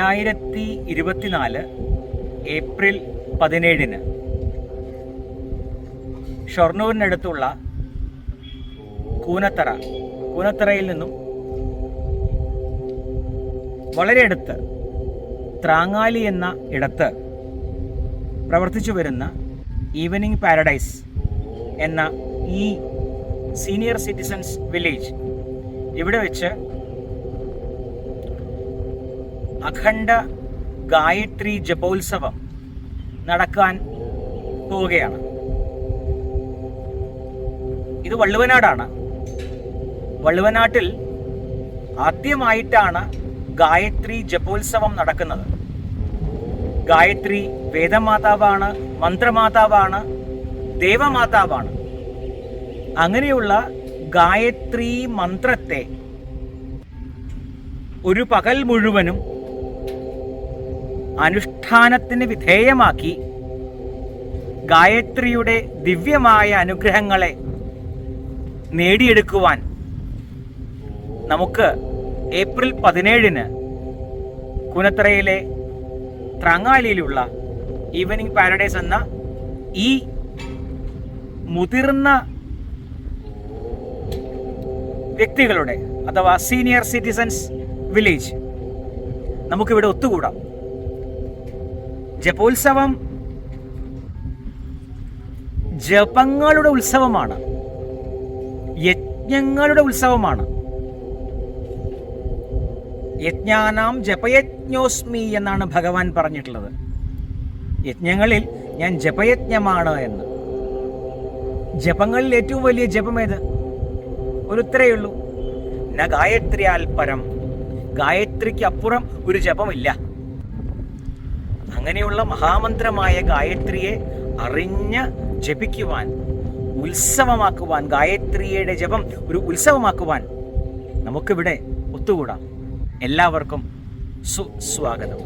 രണ്ടായിരത്തി ഇരുപത്തിനാല് ഏപ്രിൽ പതിനേഴിന് ഷൊർണൂരിനടുത്തുള്ള കൂനത്തറ കൂനത്തറയിൽ നിന്നും വളരെ അടുത്ത് ത്രാങ്ങാലി എന്ന ഇടത്ത് പ്രവർത്തിച്ചു വരുന്ന ഈവനിങ് പാരഡൈസ് എന്ന ഈ സീനിയർ സിറ്റിസൻസ് വില്ലേജ് ഇവിടെ വെച്ച് അഖണ്ഡ ഗായത്രി ജപോത്സവം നടക്കാൻ പോവുകയാണ്. ഇത് വള്ളുവനാടാണ്. വള്ളുവനാട്ടിൽ ആദ്യമായിട്ടാണ് ഗായത്രി ജപോത്സവം നടക്കുന്നത്. ഗായത്രി വേദമാതാവാണ് മന്ത്രമാതാവാണ് ദേവമാതാവാണ്. അങ്ങനെയുള്ള ഗായത്രി മന്ത്രത്തെ ഒരു പകൽ മുഴുവനും അനുഷ്ഠാനത്തിന് വിധേയമാക്കി ഗായത്രിയുടെ ദിവ്യമായ അനുഗ്രഹങ്ങളെ നേടിയെടുക്കുവാൻ നമുക്ക് ഏപ്രിൽ പതിനേഴിന് കുനത്രയിലെ ത്രങ്ങാലിയിലുള്ള ഈവനിങ് പാരഡൈസ് എന്ന ഈ മുതിർന്ന വ്യക്തികളുടെ അഥവാ സീനിയർ സിറ്റിസൻസ് വില്ലേജ് നമുക്കിവിടെ ഒത്തുകൂടാം. ജപോത്സവം ജപങ്ങളുടെ ഉത്സവമാണ്. യജ്ഞങ്ങളുടെ ഉത്സവമാണ്. യജ്ഞാനാം ജപയജ്ഞോസ്മി എന്നാണ് ഭഗവാൻ പറഞ്ഞിട്ടുള്ളത്. യജ്ഞങ്ങളിൽ ഞാൻ ജപയജ്ഞമാണ് എന്ന്. ജപങ്ങളിൽ ഏറ്റവും വലിയ ജപം ഏത് ഒരു ഉത്തരയേ ഉള്ളൂ. ന ഗായത്രിയാൽ പരം. ഗായത്രിക്ക് അപ്പുറം ഒരു ജപമില്ല. അങ്ങനെയുള്ള മഹാമന്ത്രമായ ഗായത്രിയെ അറിഞ്ഞ് ജപിക്കുവാൻ ഉത്സവമാക്കുവാൻ ഗായത്രിയുടെ ജപം ഒരു ഉത്സവമാക്കുവാൻ നമുക്കിവിടെ ഒത്തുകൂടാം. എല്ലാവർക്കും സുസ്വാഗതം.